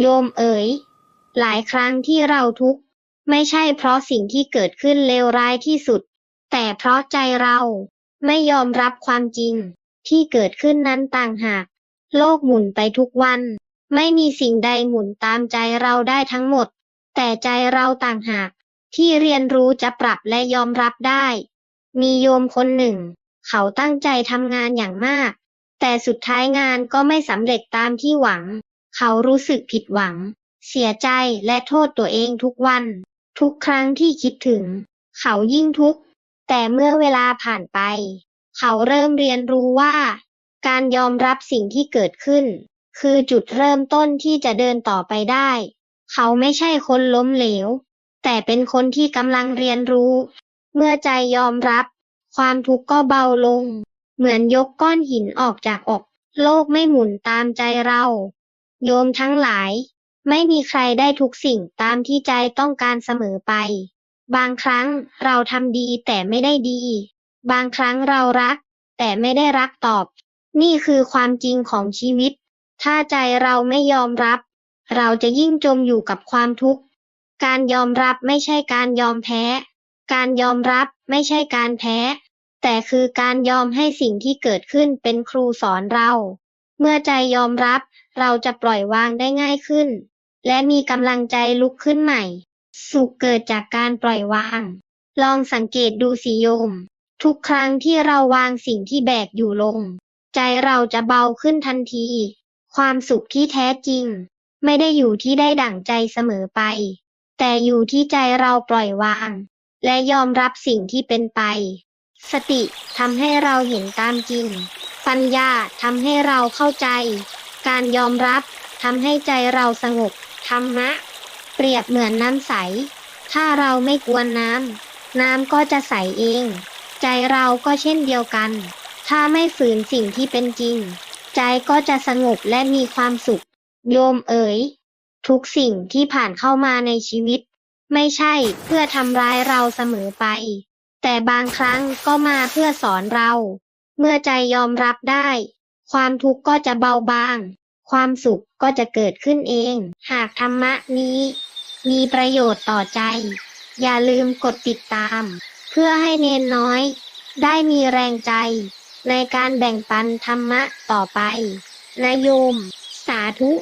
โยมเอ๋ย หลายครั้งที่เราทุกข์ ไม่ใช่เพราะสิ่งที่เกิดขึ้นเลวร้ายที่สุด แต่เพราะใจเราไม่ยอมรับความจริง ที่เกิดขึ้นนั้นต่างหาก โลกหมุนไปทุกวัน ไม่มีสิ่งใดหมุนตามใจเราได้ทั้งหมด แต่ใจเราต่างหาก ที่เรียนรู้จะปรับและยอมรับได้ มีโยมคนหนึ่ง เขาตั้งใจทำงานอย่างมาก แต่สุดท้ายงานก็ไม่สำเร็จตามที่หวัง เขารู้สึกผิดหวัง เสียใจและโทษตัวเองทุกวัน ทุกครั้งที่คิดถึง เขายิ่งทุกข์ แต่เมื่อเวลาผ่านไป เขาเริ่มเรียนรู้ว่า การยอมรับสิ่งที่เกิดขึ้น คือจุดเริ่มต้นที่จะเดินต่อไปได้ เขาไม่ใช่คนล้มเหลว แต่เป็นคนที่กำลังเรียนรู้ เมื่อใจยอมรับ ความทุกข์ก็เบาลง เหมือนยกก้อนหินออกจากอกโลกไม่หมุนตามใจเรา โยมทั้งหลาย ไม่มีใครได้ทุกสิ่งตามที่ใจต้องการเสมอไป บางครั้งเราทำดีแต่ไม่ได้ดี บางครั้งเรารัก แต่ไม่ได้รักตอบ นี่คือความจริงของชีวิต ถ้าใจเราไม่ยอมรับ เราจะยิ่งจมอยู่กับความทุกข์ การยอมรับไม่ใช่การยอมแพ้ การยอมรับไม่ใช่การแพ้ แต่คือการยอมให้สิ่งที่เกิดขึ้นเป็นครูสอนเรา เมื่อใจยอมรับ เราจะปล่อยวางได้ง่ายขึ้น และมีกำลังใจลุกขึ้นใหม่ สุขเกิดจากการปล่อยวาง ลองสังเกตดูสิโยม ทุกครั้งที่เราวางสิ่งที่แบกอยู่ลง ใจเราจะเบาขึ้นทันที ความสุขที่แท้จริง ไม่ได้อยู่ที่ได้ดั่งใจเสมอไป แต่อยู่ที่ใจเราปล่อยวาง และยอมรับสิ่งที่เป็นไป สติทำให้เราเห็นตามจริง ปัญญาทำให้เราเข้าใจ การยอมรับทำให้ใจเราสงบธรรมะ เปรียบเหมือนน้ำใส ถ้าเราไม่กวนน้ำน้ำก็จะใสเอง ใจเราก็เช่นเดียวกัน ถ้าไม่ฝืนสิ่งที่เป็นจริง ใจก็จะสงบและมีความสุข โยมเอ๋ย ทุกสิ่งที่ผ่านเข้ามาในชีวิต ไม่ใช่เพื่อทำร้ายเราเสมอไป แต่บางครั้งก็มาเพื่อสอนเรา เมื่อใจยอมรับได้ ความทุกข์ก็จะเบาบาง ความสุขก็จะเกิดขึ้นเอง หากธรรมะนี้ มีประโยชน์ต่อใจ อย่าลืมกดติดตาม เพื่อให้เนนน้อย ได้มีแรงใจ ในการแบ่งปันธรรมะต่อไปนะโยม สาธุ